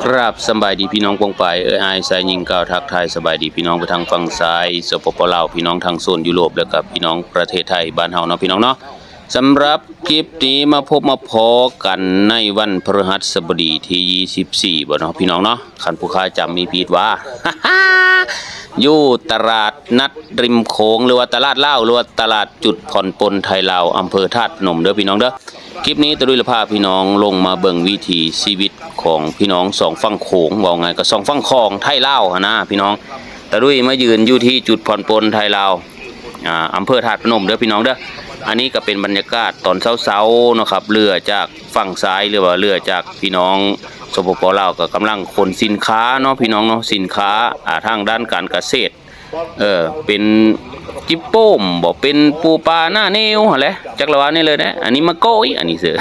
ครับสบายดีพี่น้องกองไปเอ้ยอายสายยิงกาวทักทายสบายดีพี่น้องไปทางฝั่งซ้ายสปปลาวพี่น้องทางโซนยุโรปแล้วกับพี่น้องประเทศไทยบ้านเฮาเนาะพี่น้องเนาะสำหรับคลิปนี้มาพบมาพอกันในวันพฤหัสบดีที่ 24บ่เนาะพี่น้องเนาะคันผู้ค้าจำมีผิดว่า อยู่ตลาดนัดริมโขงหรือว่าตลาดเล่าหรือว่าตลาดจุดผ่อนปลนไทยลาวอำเภอธาตุพนมเด้อพี่น้องเด้อคลิปนี้ตะลุยละพาพี่น้องลงมาเบิ่งวิถีชีวิตของพี่น้องสองฝั่งโขงว่าไงก็สองฝั่งคลองไทยลาวหั้นะพี่น้องตะลุยมายืนอยู่ที่จุดผ่อนปลนไทยลาวอ่าอำเภอธาตุพนมเด้อพี่น้องเด้ออันนี้ก็เป็นบรรยากาศตอนเช้าๆนะครับเรือจากฝั่งซ้ายหรือว่าเรือจากพี่น้อง สปปลาวก็กำลังขนสินค้าเนาะพี่น้องเนาะสินค้าอ่าทางด้านการเกษตรเออเป็น จิปโป้มบอกเป็นปูปลาหน้าเนวหั่นแหละจักรวาลนี่เลยนะอันนี้มะโกยอันนี้เสือ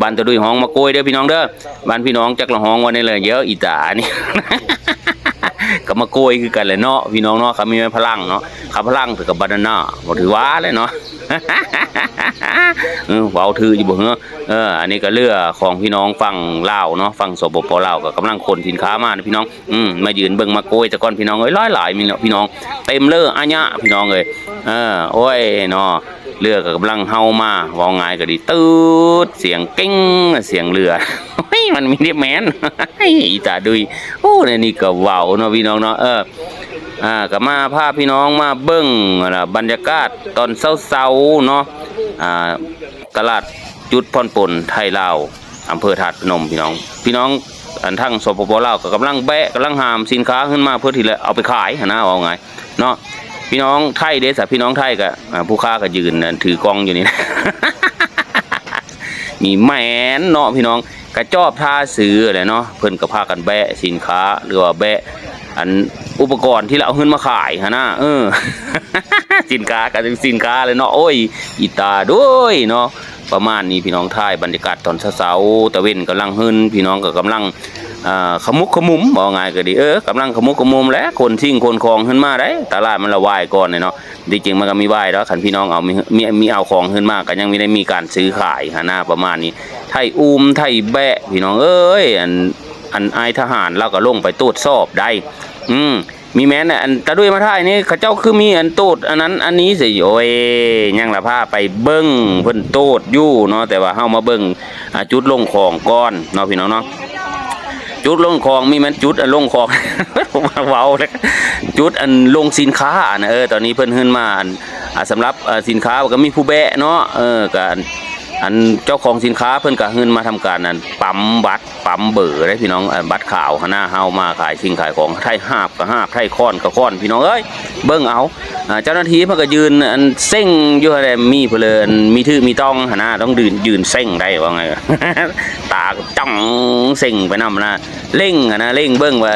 บ้านตะดุยห้องมะโกยเด้อพี่น้องเด้อบ้านพี่น้องจักรห้องวันนี้เลยเยอะอีตานี่ก็มาโกยคือกันเลยเนาะพี่น้องเนาะเขามีพลังเนาะเขาพลังถือกับบานาน่าบ่ถือว่าเลยเนาะเออเว้าถืออยู่บ่เหรอเอออันนี้ก็เรือของพี่น้องฝั่งลาวเนาะฝั่งสปปลาวก็กำลังขนสินค้ามานะพี่น้องอืมมายืนเบิ่งมาโกยแต่ก่อนพี่น้องเอ้ยหลายหลายมีเนาะพี่น้องเต็มเลยอะญะพี่น้องเอ้ยเออโอ้ยเนาะเรือก็กำลังเฮามาเว้าง่ายก็ดีตืดเสียงกิ้งเสียงเรือเฮ้ยมันมีเดียแมนอีตาดุยโอ้เนี่ยนี่ก็เว้าเนาะพี่น้องเนาะเอออ่าก็มาพาพี่น้องมาเบิ่งนะบรรยากาศตอนเช้าๆเนาะอ่าตลาดจุดพรปนไทยลาวอำเภอถาดพนมพี่น้อง พี่น้องอันทั้งสปปลาวก็กำลังแบะกำลังหามสินค้าขึ้นมาเพื่อที่จะเอาไปขายนนะเอาไงเนาะ พี่น้องไทยเด้สะพี่น้องไทยก็อ่าผู้ค้าก็ยืนนั่นถือกล้องอยู่นี่นะมีแหมนเนาะพี่น้องกระจอบท่าซื้ออะไรเนาะเพิ่นก็พากันแบะสินค้าหรือว่าแบะอันอุปกรณ์ที่เราเอาขึ้นมาขายฮะนะเออ สินค้ากับสินค้าเลยเนาะโอ้ยอีตาด้วยเนาะประมาณนี้พี่น้องท่ายบรรยากาศตอนเช้าๆตะเวนกำลังหึนพี่น้องก็กำลัง ขมุกขมุมบอกง่ายก็ดีเออกำลังขมุกขมุมแล้วคนทิ้งคนคลองขึ้นมาได้ตลาดมันละวายก่อนเนี่ยเนาะจริงมันก็มีวายแล้วคันพี่น้องเอามีมีมีเอาของขึ้นมาก็ยังไม่ได้มีการซื้อขายหาหน้าประมาณนี้ ไทยอูมไทยแบะพี่น้องเอ้ยอันอันไอทหารเราก็ลงไปตรวจสอบได้ อืมมีแม้น่ะอันตะด้วยมาท่ายนี่เขาเจ้าคือมีอันโตดอันนั้นอันนี้สิโอ้ยยังละพาไปเบิ้งเพิ่นโตดอยู่เนาะแต่ว่าเฮามาเบิ้งจุดลงของก่อนเนาะพี่น้องเนาะ จุดลงคลองมีมันจุดอันลงคลองเว้าแล้วจุดอันลงสินค้านะเออตอนนี้เพิ่นขึ้นมาอันอ่าสำหรับสินค้าก็มีผู้แบะเนาะเออก็ อันเจ้าของสินค้าเพิ่นก็ขึ้นมาทำการอันปั๊มบัตรปั๊มเบอร์ได้พี่น้องอันบัตรขาวหน้าเฮามาขายสิ่งขายของไทยหาบก็หาบไทยค้อนก็ค้อนพี่น้องเอ้ยเบิ่งเอาเจ้าหน้าที่เพิ่นก็ยืนอันเซ็งอยู่หั่นแหละมีเพลินมีทื่อมีต้องหนนะต้องยืนยืนเซ็งได้ว่าไงตากจ้องเซ็งไปนำนะเร่งนะเร่งเบิ่งว่า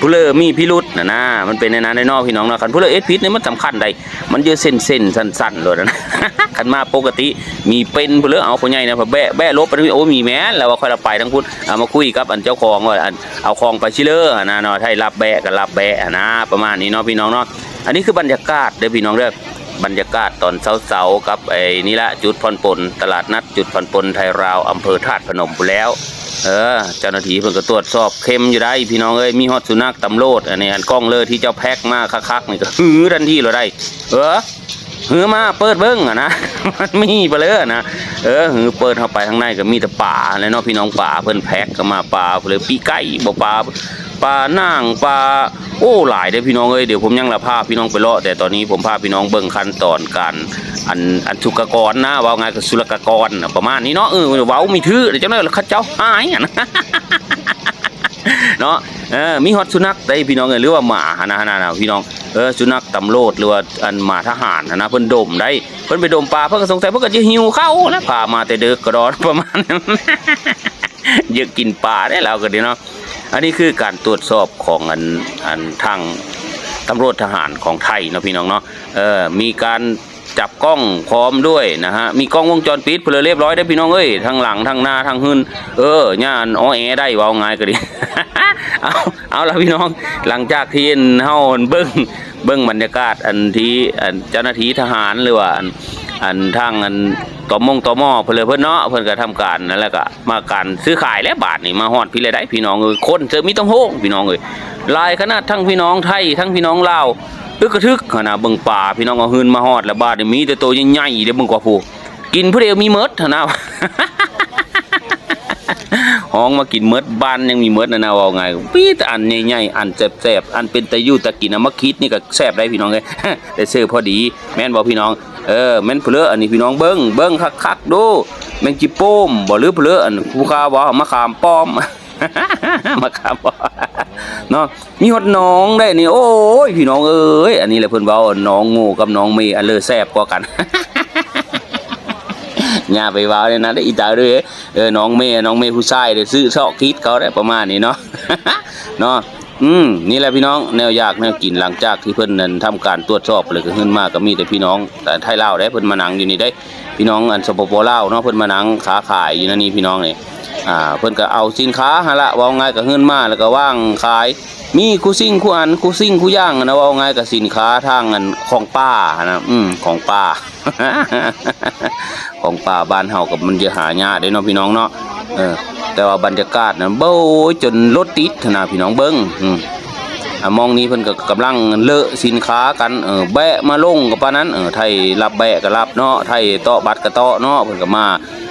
ผู้เลอมีพิรุษนะนะมันเป็นในนั้นในนอกพี่น้องนะคันผู้เลอเอสพิษนี่มันสำคัญใดมันเยอะเส้นเส้นสั้นๆเลยนะคันมาปกติมีเป็นผู้เลอเอาผู้ใหญ่นะพอแบะแบะลบไปนี่โอ้มีแม้แล้วว่าค่อยเราไปทั้งคุณเอามาคุยกับอันเจ้าของว่าอันเอาของไปชิเลอร์นะเนาะให้รับแบะก็รับแบะนะประมาณนี้เนาะพี่น้องเนาะอันนี้คือบรรยากาศเด้อพี่น้องเด้อบรรยากาศตอนเช้าๆกับไอ้นี่ละจุดผ่อนปลนตลาดนัดจุดผ่อนปลนไทยราวอำเภอธาตุพนมพู้นแล้ว เออเจ้าหน้าที่เพิ่นก็ตรวจสอบเข้มอยู่ได้ พี่น้องเอ้ยมีฮอดสุนัขตำโลดอันนี้อันกล้องเลยที่เจ้าแพ็กมาคักๆนี่ก็หือทันทีเลยได้ เออหือมาเปิดเบิ้งอะนะมันมีไปเลยนะเออหือเปิดเข้าไปข้างในก็มีแต่ป่าแล้วเนาะพี่น้องป่าเพิ่นแพ็กก็มาป่าเลยปีไก่บ่ป่า ปลานางปลาโอ้หลายเด้พี่น้องเอ้ยเดี๋ยวผมยังละพาพพี่น้องไปเลาะแต่ตอนนี้ผมพาพี่น้องเบิ่งขั้นตอนการอันอันสุกกรนะว่าไงก็สุรกกรประมาณนี้เนาะเออเว้ามีถือเดี๋ยวจังได๋เขาเจ้าหายอะนะเนาะเออมีฮอตสุนัขได้พี่น้องเอ้ยหรือว่าหมาหนนะนะพี่น้องเออสุนัขตำโลดหรือว่าอันหมาทหารนะนะเพิ่นดมได้เพิ่นไปดมปลาเพิ่นก็สงสัยเพิ่นก็จะหิวเข้านะพามาแต่เด็กกระดอนประมาณนั้นเยอะกินปลาได้แล้วก็ดีเนาะ อันนี้คือการตรวจสอบของอันอันทางตำรวจทหารของไทยเนาะพี่น้องเนาะเออมีการจับกล้องพร้อมด้วยนะฮะมีกล้องวงจรปิดเพลเรียบร้อยได้พี่น้องเอ้ยทางหลังทางหน้าทางหึนเออย่านอ้อแอได้ว้าง่ายก็ดีเอาเอาละพี่น้องหลังจากที่เฮาเบิ้งเบิ้งบรรยากาศอันที่อันเจ้าหน้าที่ทหารหรือว่าอันอันทางอัน ต่อมงต่อมอเพิ่นเพิ่อนเนาะเพิ่อนก็ทำการนั่นแหละก็มาการซื้อขายและบาทนี่มาฮอดพี่เลยได้พี่น้องเอ้ยคนเจอมีต้องโฮงพี่น้องเอ้ยลายขนาดทั้งพี่น้องไทยทั้งพี่น้องลาวอึกกระทึกขนาดเบิ่งป่าพี่น้องเอาหืนมาฮอดแล้วบาดนี่มีแต่ตัวใหญ่ๆเด้อเบิ่งกว่าผู้กินผู้เดียวมีเมดนะห้องมากินเมดบ้านยังมีเมดนะนะว่าไงปีแต่อันใหญ่ๆอันแซ่บๆอันเป็นตะยู่ตะกินเอามาคิดนี่ก็แซ่บได้พี่น้องเอ้ยได้ซื้อพอดี แม่นบ่พี่น้อง เออแม่นเพลืออันนี้พี่น้องเบิ่งเบิ่งคักๆดูแม่งจิโป้มบ่หรือเพลืออันผู้ค้าบ่มะขามป้อมมะขามป้อมเนาะมีฮอดน้องได้นี่โอ้ยพี่น้องเอ้ยอันนี้แหละเพิ่นเว้าน้องโง่กับน้องเมย์อันเลอแซ่บกว่ากันอย่าไปว่าเลยนะได้อีตาเลยเออน้องเมย์น้องเมย์ผู้ชายเดี๋ยวซื้อชอกคิดเขาได้ประมาณนี้เนาะเนาะ อืมนี่แหละพี่น้องแนวยากแนวกินหลังจากที่เพิ่นนั้นทำการตรวจสอบเลยก็ขึ้นมาก็มีแต่พี่น้อง แต่ไทยลาวได้เพิ่นมานังอยู่นี่ได้ พี่น้องอันสปปลาวเนาะเพิ่นมานังค้าขายอยู่นั่นนี่พี่น้องนี่อ่าเพิ่นก็เอาสินค้าหั่นละว่าง่ายก็เฮือนมาแล้วก็ว่างขาย มีคู่ซิ่งคู่อันคู่ซิ่งคู่ย่างนะว่าง่ายก็สินค้าทางอันของป้านะอืมของป้า ของป่าบ้านเฮากับมันจะหายากเด้เนาะพี่น้องเนาะ เออแต่ว่าบรรยากาศนั้นเบ้ยจนรถติดนะพี่น้องเบิ้งอืมอะมองนี้เพิ่นก็กำลังเลอะสินค้ากันเออแบะมาลงกับปานั้นเออไทยรับแบะก็รับเนาะไทยต่อบัตรก็ต่อเนาะเพิ่นก็มา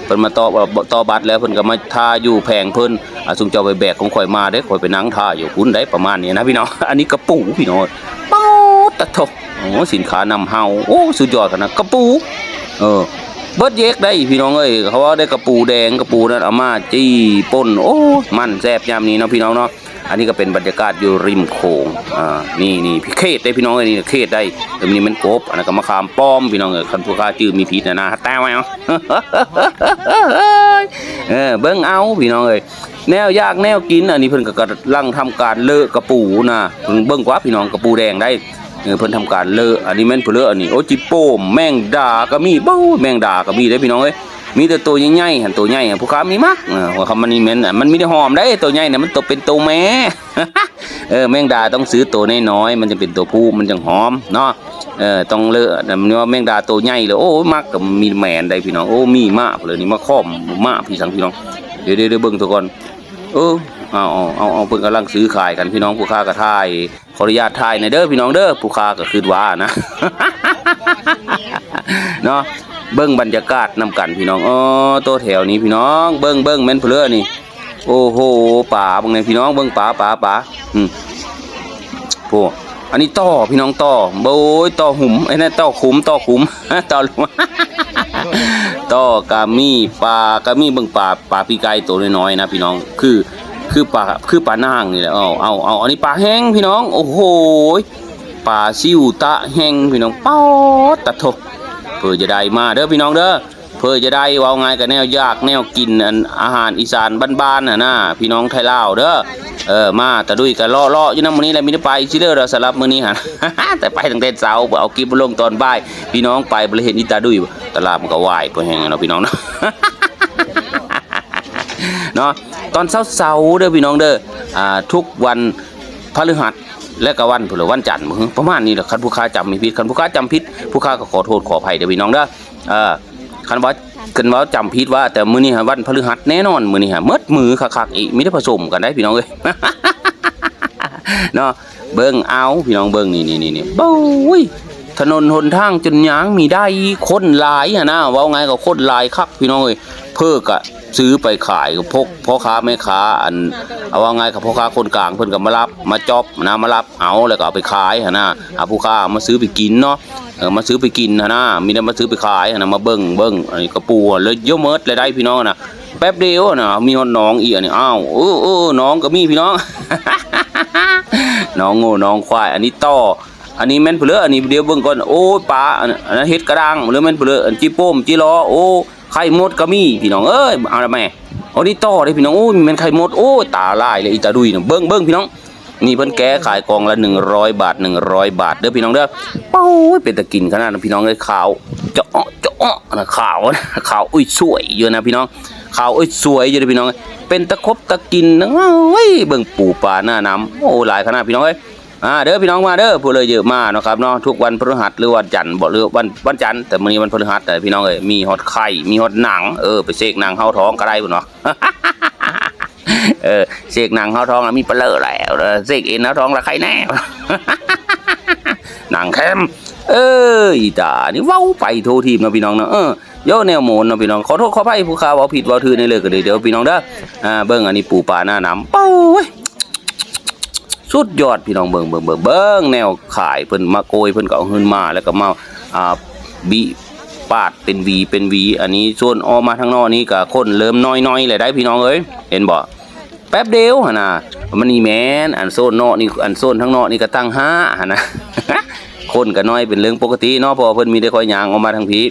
เพิ่นมาต่อต่อบัตรแล้วเพิ่นก็มาทาอยู่แพงเพิ่นอะซุมเจ้าไปแบกของข่อยมาเด้ข่อยไปนั่งทาอยู่คุณได้ประมาณนี้นะพี่น้องอันนี้กระปูพี่น้องป๊อตะทกโอ้สินค้านำเฮาโอ้สุดยอดกันนะกระปูเออ เบิดเยกได้พี่น้องเอ้ยเขาว่าได้กระปูแดงกระปูนั้นเอามาจี้ป่นโอ้มันแซ่บยามนี้เนาะพี่น้องเนาะอันนี้ก็เป็นบรรยากาศอยู่ริมโขงอ่านี่นี่พี่เขตได้พี่น้องเอ้ยนี่เขตได้แต่นี่มันกบอันนั้นก็มะขามป้อมพี่น้องเอ้ยคันผู้ค้าจื้อมีพิษนะนะแต่ไว้เอาเออเบิ่งเอาพี่น้องเอ้ยแนวยากแนวกินอันนี้เพิ่นก็กำลังทำการเลอะกระปูนะเพิ่นเบิ่งกว่าพี่น้องกระปูแดงได้ เพิ่นทำการเลอะอันนี้แม่นเพิ่นเลอะอันนี้โอ้จิโป้มแมงดาก็มีเบ้าแมงดาก็มีได้พี่น้องเอ้ยมีแต่ตัวใหญ่ๆหันตัวใหญ่หันผู้ค้ามีมักเออว่าคำมันนี่แม่นอะมันมีแต่หอมได้ตัวใหญ่เนี่ยมันตัวเป็นตัวแม่เออแมงดาต้องซื้อตัวน้อยๆมันจะเป็นตัวผู้มันจังหอมเนาะเออต้องเลอะนะมันว่าแมงดาตัวใหญ่เลยโอ้มักก็มีแมนได้พี่น้องโอ้มีมากเลยนี่มาค้อมมากพี่สังพี่น้องเดี๋ยวเดี๋ยวเดี๋ยเบิ่งตัวก่อนเออเอาเอาเอาเพิ่นกำลังซื้อขายกันพี่น้องผู้ค้าก็ทาย ขออนุญาตทายหน่อยเด้อพี่น้องเด้อผู้ค้าก็คือว่านะเนาะเบิ้งบรรยากาศนำกันพี่น้องอ๋อตัวแถวนี้พี่น้อง เบิ้งเบิ้งแม่นเพลือนี่ โอ้โหป่าบังไงพี่น้องเบิ้งป่าป่าป่าอืมโอ้อันนี้ต่อพี่น้องต่อโบยต่อหุมไอ้นั่นต่อขุมต่อขุมต่อหลุมต่อกามีปลากามีเบิ่งปลาปลาปีไก่ตัวน้อยๆนะพี่น้องคือ คือปลาคือปลานางนี่แหละเอาเอาเอาอันนี้ปลาแห้งพี่น้อง โอ้โหปลาซิวตะแห้งพี่น้องป๊อดตะทบเพื่อจะได้มาเด้อพี่น้องเด้อเพื่อจะได้เว่าไงกับแนวยากแนวกินอันอาหารอีสานบ้านๆน่ะนะพี่น้องไทยลาวเด้อเออมาตะดุยกันเลาะเลาะอยู่น้ำมื้อนี้แหละมีได้ไปซิเด้อเราสำหรับมื้อนี้หั่นแต่ไปตั้งแต่เช้าเอาคลิปมาลงตอนบ่าย พี่น้องไปบ่ได้เห็นอีตาดุยตลาดมันก็วายไปแฮงเนาะพี่น้องเนาะเนาะ ตอนเช้าๆเด้อพี่น้องเด้ออ่าทุกวันพฤหัสและก็วันพฤหัสวันจันทร์ประมาณนี้แหละคันผู้ค้าจำม่ผิดคันผู้ค้าจำผิดผู้ค้าก็ขอโทษขออภัยเด้อพี่น้องเด้อเออคันว่าคันว่าจำผิดว่าแต่มื้อนี้ฮะวันพฤหัสแน่นอนมื้อนี้ฮะหมดมือคักๆอีกมีแต่ผสมกันได้พี่น้องเอ้ยเนาะเบิ่งเอาพี่น้องเบิ่งนี่นี่นี่นี่โอ้ยถนนหนทางจนยางมีได้คนหลายอะนะว่าไงก็คนหลายคักพี่น้องเอ้ยเพิกอะ ซื้อไปขายกับพกพ่อค้าแม่ค้าอันเอาว่าไงกับพ่อค้าคนกลางเพิ่นก็มารับมาจอบนะมารับเอาแล้วก็เอาไปขายนะเอาผู้ค้ามาซื้อไปกินเนาะเออมาซื้อไปกินนะมีแต่มาซื้อไปขายนะมาเบิ่งเบิ่งอันนี้กระปูเลยเยอะเมิดเลยได้พี่น้องนะแป๊บเดียวนะมีน้องอีกอันนี้อ้าวเออเออน้องก็มีพี่น้อง น้องโง่น้องควาย อันนี้ต่ออันนี้แม่นเปลืออันนี้เดี๋ยวเบิ่งก่อนโอ้ปลาอันนั้นเฮ็ดกระดังหรือแม่นเปลืออันจีโป้มจีล้อโอ้ ไข่มดก็มีพี่น้องเอ้ยเอาละแม่อันนี้ต่อเลยพี่น้องโอ้ยม่นไข่มดโอ้ยตาลายเลยอีตาดุยน่ะเบิ่งเบิ่งพี่น้องนี่เพิ่นแก้ขายกองละ100บาท100บาทเด้อพี่น้องเด้อโอ้ยเป็นตะกินขนาดนั้นพี่น้องเอ้ยขาวเจาะเจาะนะขาวนะขาวอุ้ยสวยอยู่นะพี่น้องขาวอุ้ยสวยอยู่เด้อพี่น้องเป็นตะครบตะกินนะเอ้ยเบิ่งปูปลาหน้าน้ำโอ้หลายขนาดพี่น้องเอ้ย อ่าเด้อพี่น้องมาเด้อผู้เลยเยอะมาเนะครับเนาะทุกวันพฤหัสหรือวันจันทร์บ่หรือวันวันจันทร์แต่มื้อนี้วันพฤหัสแต่พี่น้องเอ้ยมีฮอตไข่มีฮอตหนังเออไปเสกหนังเข้าท้องก็ได้พุ่นเนาะเออเสกหนังเข้าท้องแล้วมีเปลอแล้วเสกเอ็นเข้าท้องล้วใครแน่หนังแคมเอ้ยอีตานี่เว้าไปโทรทีมเนาะพี่น้องเนาะเออโยแนวโมนเนาะพี่น้องขอโทษขออภัยผู้ข่าวเว้าผิดเว้าถือในเลยก็เลยเดี๋ยวพี่น้องเด้ออ่าเบิ่งอันนี้ปูปลาหน้าน้ำเป้าเว้ย สุดยอดพี่น้องเบิ่งเบิ่งเบิ่งเบิ่งแนวขายเพิ่นมาโกยเพิ่นก็เอาเงินมาแล้วก็มาอ่าบีปาดเป็นวีเป็นวีอันนี้ส่วนออกมาทางนอกนี้ก็คนเริ่มน้อยๆเลยได้พี่น้องเอ้ยเห็นบ่แป๊บเดียวหั่นน่ะมันนี่แมนอันโซนนอกนี่อันโซนทางนอกนี่ก็ตั้งห้าหั่นน่ะคนก็น้อยเป็นเรื่องปกติเนาะพราะว่าเพิ่นมีแต่คอยยางออกมาทางพี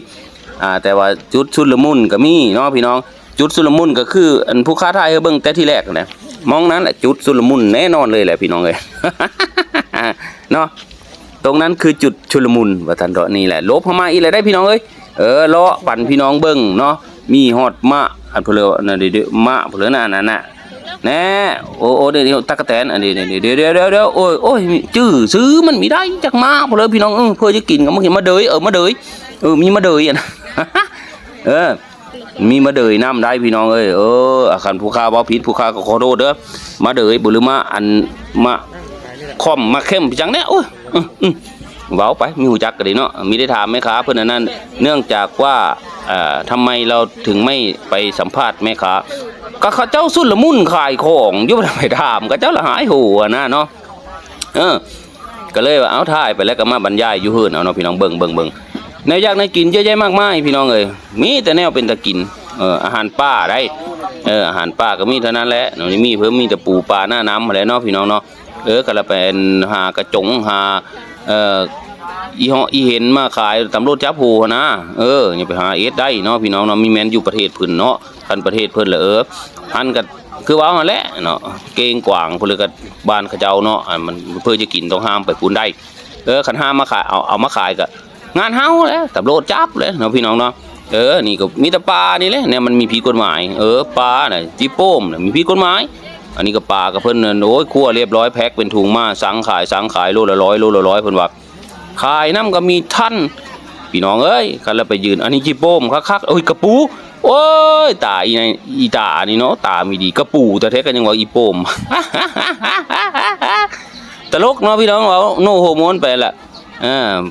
อ่าแต่ว่าจุดชุดละมุนก็มีเนาะพี่น้อง จุดชุลมุนก็คือ อันผู้ค้าทายเบิ่งแต่ที่แรกนะมองนั้นแหละจุดชุลมุนแน่นอนเลยแหละพี่น้องเอ้ยเนาะตรงนั้นคือจุดชุลมุนว่าทันเดาะนี่แหละลบเข้ามาอีกเลยได้พี่น้องเอ้ยเออเลาะปั่นพี่น้องเบิ่งเนาะมีฮอดมะอันเพนเลอนั่นเดี๋ยวมะเพนเลอนั่นน่ะน่ะแน่โอ้โอ้เดี๋ยวตักะแตนอันนี้เดี๋ยวเดี๋ยวเดี๋ยวเดี๋ยวโอ้ยโอ้ยจื้อซื้อมันมีได้จักมาเพนเลอพี่น้องเออเพื่อจะกินก็มากินมาเดยเออมาเดยเออมีมาเดยอะเออ มีมาเดยน้ำได้พี่น้องเอ้ยเอออาคันผู้ค้าบ่ผิดผู้ค้าก็ขอโทษเด้อมาเดยบ่หรือมาอันมาคอมมาเข้มจังเนี่ยโอ้ยเว้าไปมีหูจักก็ดีเนาะมีได้ถามแม่ค้าเพิ่นอนนั้น เนื่องจากว่าเอ่อทำไมเราถึงไม่ไปสัมภาษณ์แม่ค้าก็เขาเจ้าสุดละมุนขายของยู่บ่ได้ไปถามก็เจ้าละหายหัวนะเนาะเออ ก็เลยว่าเอาถ่ายไปแล้วก็มาบรรยายอยู่เฮือนเอาเนาะพี่น้องเบิ่งเบิ่งเบิ่ง แนวอยากในกินเยอะแยะมากมายพี่น้องเอ้ยมีแต่แนวเป็นตะกินเอออาหารป่าได้เอออาหารป่าก็มีเท่านั้นแหละเนาะนี่มีเพิ่มมีแต่ปูปลาหน้าน้ำอะไรเนาะพี่น้องเนาะเออก็ละเป็นหากระจงหาเอ่ออีเหาะอีเห็นมาขายตำรวจจับผูนะเอออย่าไปหาเอสได้เนาะพี่น้องเนาะมีแมนอยู่ประเทศเพิ่นเนาะคันประเทศเพิ่นละเออหันก็คือว่าหั่นแหละเนาะเก้งกว่างพลก็บ้านขเจ้าเนาะมันเพื่อจะกินต้องห้ามไปปูนได้ เออขันห้ามมาขายเอาเอามาขายก็ งานเฮาแหล้วตำรวจจับเลยเนาะพี่น้องเนาะเออนี่ก็มีแต่ปลานี่แหละเนี่ยมันมีผิดกฎหมาย เออปลาน่ะจีโป้มน่ะมีผิดกฎหมาย อันนี้ก็ปลากับเพิ่นน่ะโอ้ยคั่วเรียบร้อยแพ็คเป็นถุงมาสั่งขายสั่งขายโลละร้อยโลละร้อยเพิ่นว่าขายน้ำก็มีท่านพี่น้องเอ้ยกันแล้วไปยืนอันนี้จีโป้มคักๆโอ้ยกระปูโอ้ยตาอีนอีตานี่เนาะตามีดีกระปูแต่แท้ก็ยังว่าอีโป้มตลกเนาะพี่น้องเราโนโฮอร์โมนไปละอ่า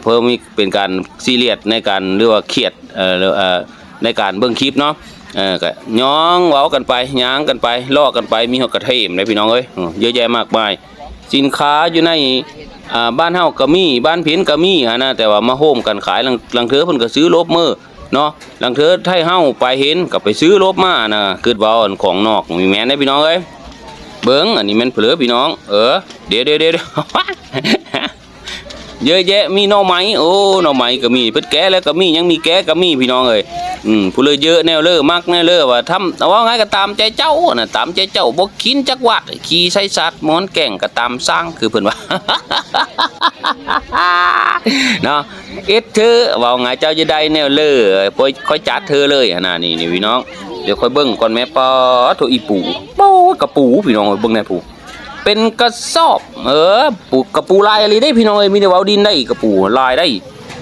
เพิ่มมีเป็นการซีเรียสในการเรียกว่าเครียดในการเบิ่งคลิปเนาะเออก็ย้องเว้ากันไปย้างกันไปล่อกันไปมีหัวกระเทียมเลยพี่น้องเอ้ยเยอะแยะมากมาย สินค้าอยู่ในบ้านเฮาก็มีบ้านเพียนก็มีฮะนะแต่ว่ามาโฮมกันขายลังลังเธอเพิ่นก็ซื้อลบมือเนาะลังเธอไทยเฮาไปเห็นก็ไปซื้อลบมานะคือว่าอันของนอกมีแม่นได้พี่น้องเอ้ยเบิ้งอันนี้แมันเผลอพี่น้อง เออเดี๋ยวเดี๋ยวเดี๋ยว เยอะแยะมีหน่อไม้โอ้หน่อไม้ก็มีเพิ่นแก้แล้วก็มียังมีแก้ก็มีพี่น้องเอ้ยอืมผู้เลยเยอะแนวเลอมักแนวเลอว่าทำเอาว่าไงก็ตามใจเจ้าน่ะตามใจเจ้าบ่กินจักวัดขี่ใส่สัตว์มอนแก่งก็ตามสร้างคือเพิ่นว่าเนาะเอ็ดเธอว่าไงเจ้าจะได้แนวเลอค่อยค่อยจัดเธอเลยอะนะนี่นี่พี่น้องเดี๋ยวค่อยเบิ่งก่อนแม่ปอโถอีปูป้กระปูพี่น้องเบิ่งแน่ปู เป็นกระสอบ เออปูกระปูลายอะไรได้พี่น้องเอ้ยมีแต่เว้าดินได้กระปูลายได้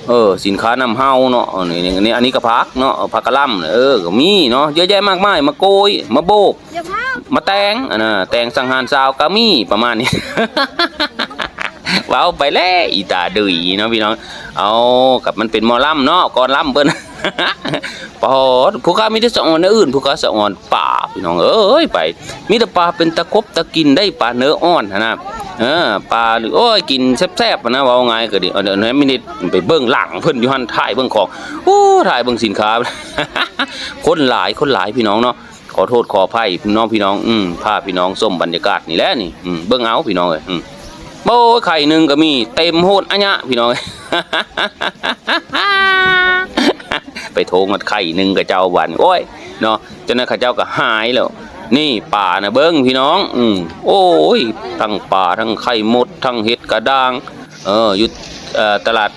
เออ สินค้านำเฮาเนาะนี่นี่นี่อันนี้ก็พักเนาะผักกะหล่ำเออก็มีเนาะเยอะแยะมากมายมาโกยมาโบก อย่าพามาแตงอันน่ะแตงสังหารสาวก็มีประมาณนี้ ว้าวไปแล้วอีตาดุยเนาะพี่น้องเอากับมันเป็นมอลำเนาะก่อนลำเปิ้นปอดผู้ค้ามีแต่สะออนเนื้ออื่นผู้ค้าสะออนป่าพี่น้องเอ้ยไป มีแต่ปลาเป็นตะครบตะกินได้ปลาเนื้ออ่อนนะเออปลาหรือโอ้ยกินแซ่บๆนะว่าไงก็ดีเดี๋ยวนี้มินิไปเบิ่งหลังเพิ่นอยู่หันถ่ายเบิ่งของโอ้ถ่ายเบิ่งสินค้าคนหลายคนหลายพี่น้องเนาะขอโทษขออภัยพี่น้องพี่น้องอืมพาพี่น้องส้มบรรยากาศนี่แหละนี่อืมเบิ่งเอาพี่น้องเอ้ยอืม โอ้ไข่หนึ่งก็มี เต็มโหดอัญญะพี่น้อง ไปโทงกัดไข่หนึ่งกับเจ้าวันโอ้ยเนาะจนนั้นข้าเจ้าก็หายแล้ว นี่ป่านะเบิ้งพี่น้อง อืมโอ้ยทั้งป่าทั้งไข่มดทั้งเห็ดกระด้าง เอออยู่ตลาด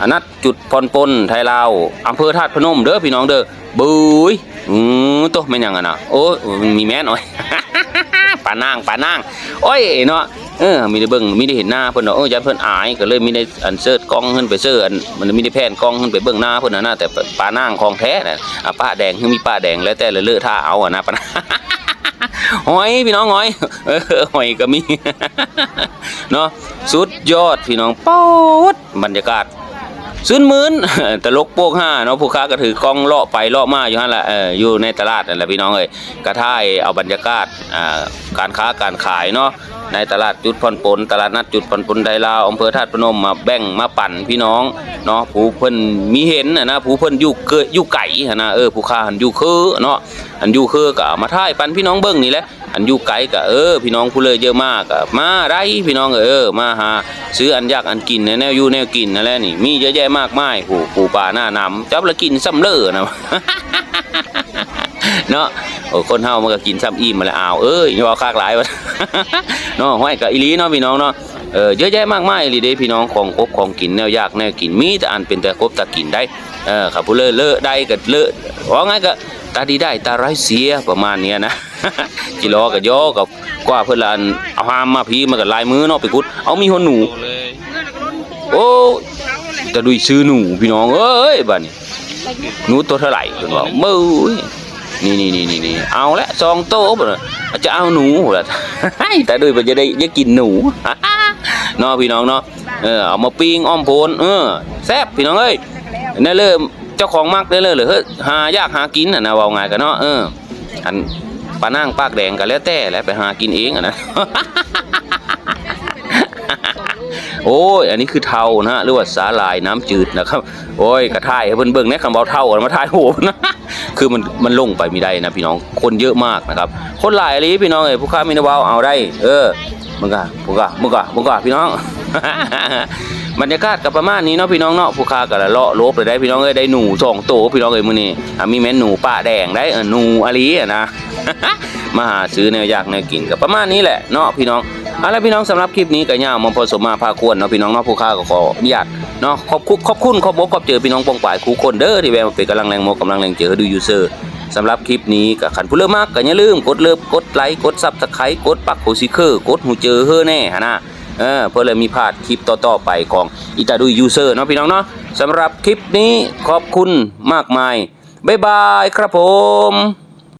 อนัดจุดพรปนไทยลาวอำเภอธาตุพนมเด้อพี่น้องเด้อบุยอือตัวแม่ยังอะนะโอ้มีแม่หน่อยปลานางปลานาง โอ้ยเนาะ เออมีได้เบิ่งมีได้เห็นหน้าเพิ่นเนาะเออยันเพิ่นอายก็เลยมีได้อันเสิร์ชกล้องขึ้นไปเสิร์ชอันมันมีได้แพนกล้องขึ้นไปเบิ่งหน้าเพิ่นน่ะนะแต่ปลานางของแท้น่ะอะป้าแดงคือมีป้าแดงแล้วแต่ละเลอะท่าเอาอะนะปะนะหอยพี่น้องหอยเออหอยก็มีเนาะสุดยอดพี่น้องป๊ดบรรยากาศซื้นหมื่นตลกโปกห้าเนาะผู้ค้าก็ถือกล้องเลาะไปเลาะมาอยู่หั่นแหละเอออยู่ในตลาดนั่นแหละพี่น้องเอ้ยกระท่ายเอาบรรยากาศอ่าการค้าการขายเนาะในตลาดจุดผ่อนปลนตลาดนัดจุดผ่อนปลนไดลาวอำเภอธาตุพนมมาแบ่งมาปั่นพี่น้องเนาะผู้เพิ่นมีเห็นน่ะนะผู้เพิ่นอยู่เกยอยู่ไก่นะเออผู้ค้าหันอยู่คือเนาะอันอยู่คือก็มาท่ายปั่นพี่น้องเบิ่งนี่แหละอันอยู่ไกลก็เออ พี่น้องผู้เลยเยอะมากก็มาได้พี่น้องเออมาหาซื้ออันยากอันกินแนวอยู่แนวกินนั่นแหละนี่มีเยอะแยะมากมายผู้ผู้ป่าหน้านำจับล้วกินซ้ำเลอนะ เนาะโอ้คนเฮามันก็กินซ้ำอิ่มมาแล้วอ้าวเอ้ยอย่าเอาคากหลายวะเนาะห้อยกับอีลีเนาะพี่น้องเนาะเออเยอะแยะมากมายอีหลีเด้พี่น้องของครบของกินแนวยากแนวกินมีแต่อันเป็นแต่ครบแต่กินได้เออครับผู้เลอะเลอะได้ก็เลอะว่าไงก็ตาดีได้ตาร้ายเสียประมาณเนี้ยนะจิรอกับยอกับกว่าเพิ่อนละอันเอาหามมาพีมันก็ลายมือเนาะไปกุดเอามีหัวหนู โอ้จะดุยซื้อหนูพี่น้องเอ้ยบัดนี้หนูตัวเท่าไหร่เพิ่นบอกมือ นี่นี่นี่นี่เอาละซองโตบ่น่ะจะเอาหนูละแต่ดุยมันจะได้จะกินหนูเนาะพี่น้องเนาะเออเอามาปิ้งอ้อมโพนเออแซ่บพี่น้องเอ้ยนั่นเลยเจ้าของมักได้เลยเหรอเฮ้ยหายากหากินอะนะว่าง่ายกันเนาะเอออันปลานั่งปากแดงกันแล้วแต่แล้วไปหากินเองอะนะ โอ้ยอันนี้คือเทานะฮะหรือว่าสาลายน้ำจืดนะครับโอ้ยกระท่ายให้เพิ่นเบิ่งแหน่คำเบาเท่ามาท่ายโหนะคือมันมันลงไปไม่ได้นะพี่น้องคนเยอะมากนะครับ คนหลายเลยพี่น้องเอ้ยผู้ค้ามีนาวาเอาได้ เออมึงกะมึงกะมึงกะมึงกะพี่น้องบรรยากาศกับประมาณนี้เนาะพี่น้องเนาะผู้ค้าก็ละเลาะลบเลยได้พี่น้องเอ้ยได้หนูสองตัวพี่น้องเอ้ยมื้อนี้อะมีแม่นหนูป้าแดงได้เออหนูอาลีนะมาหาซื้อแนวยากแนวกินกับประมาณนี้แหละเนาะพี่น้อง เอาละพี่น้องสำหรับคลิปนี้ก็ย่ามาพอสมมาพาควรเนาะพี่น้องเนาะผู้ค้าก็ขออนุญาตเนาะขอบคุณขอบคุณขอบอกขอบเจอพี่น้องปองป่ายคู่คนเด้อที่แวะมาเป็นกำลังแรงโมกำลังแรงเจอดูยูเซอร์สำหรับคลิปนี้ก็ขันผู้เลิมมากก็อย่าลืมกดเลิฟกดไลค์กดซับสไครต์กดปักโคซิเคอร์กดหูเจอเฮ้อแน่ฮะนะเออเพื่อเลยมีพลาดคลิปต่อๆไปของอิตาดูยูเซอร์เนาะพี่น้องเนาะสำหรับคลิปนี้ขอบคุณมากมายบ๊ายบายครับผม